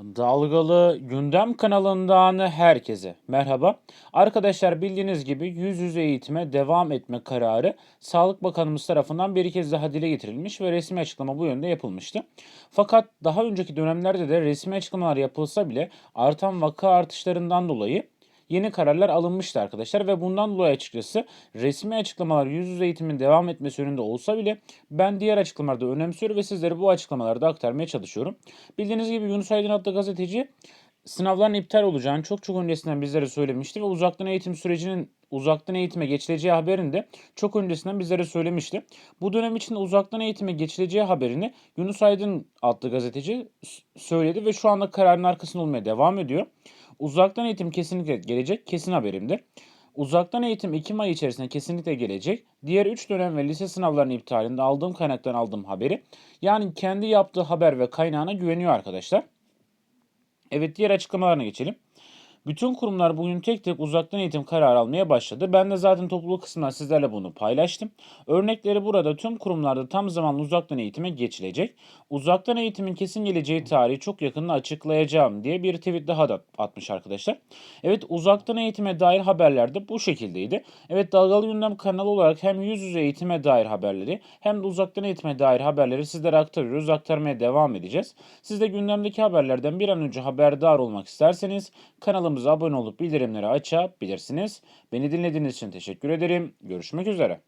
Dalgalı Gündem kanalından herkese merhaba. Arkadaşlar bildiğiniz gibi yüz yüze eğitime devam etme kararı Sağlık Bakanımız tarafından bir kez daha dile getirilmiş ve resmi açıklama bu yönde yapılmıştı. Fakat daha önceki dönemlerde de resmi açıklamalar yapılsa bile artan vaka artışlarından dolayı yeni kararlar alınmıştı arkadaşlar ve bundan dolayı açıkçası resmi açıklamalar yüz yüze eğitimin devam etmesi yönünde olsa bile ben diğer açıklamalarda önemsiyorum ve sizlere bu açıklamaları da aktarmaya çalışıyorum. Bildiğiniz gibi Yunus Aydın adlı gazeteci sınavların iptal olacağını çok çok öncesinden bizlere söylemişti ve uzaktan eğitim sürecinin uzaktan eğitime geçileceği haberini de çok öncesinden bizlere söylemişti. Bu dönem içinde uzaktan eğitime geçileceği haberini Yunus Aydın adlı gazeteci söyledi ve şu anda kararın arkasında olmaya devam ediyor. Uzaktan eğitim kesinlikle gelecek, kesin haberimdir. Uzaktan eğitim Ekim ayı içerisinde kesinlikle gelecek. Diğer 3 dönem ve lise sınavlarının iptalinde aldığım kaynaktan aldığım haberi. Yani kendi yaptığı haber ve kaynağına güveniyor arkadaşlar. Evet diğer açıklamalarına geçelim. Bütün kurumlar bugün tek tek uzaktan eğitim kararı almaya başladı. Ben de zaten topluluk kısmından sizlerle bunu paylaştım. Örnekleri burada tüm kurumlarda tam zamanlı uzaktan eğitime geçilecek. Uzaktan eğitimin kesin geleceği tarihi çok yakında açıklayacağım diye bir tweet daha da atmış arkadaşlar. Evet uzaktan eğitime dair haberler de bu şekildeydi. Evet Dalgalı Gündem kanalı olarak hem yüz yüze eğitime dair haberleri hem de uzaktan eğitime dair haberleri sizlere aktarıyoruz. Aktarmaya devam edeceğiz. Siz de gündemdeki haberlerden bir an önce haberdar olmak isterseniz kanalımıza abone olup bildirimleri açabilirsiniz. Beni dinlediğiniz için teşekkür ederim. Görüşmek üzere.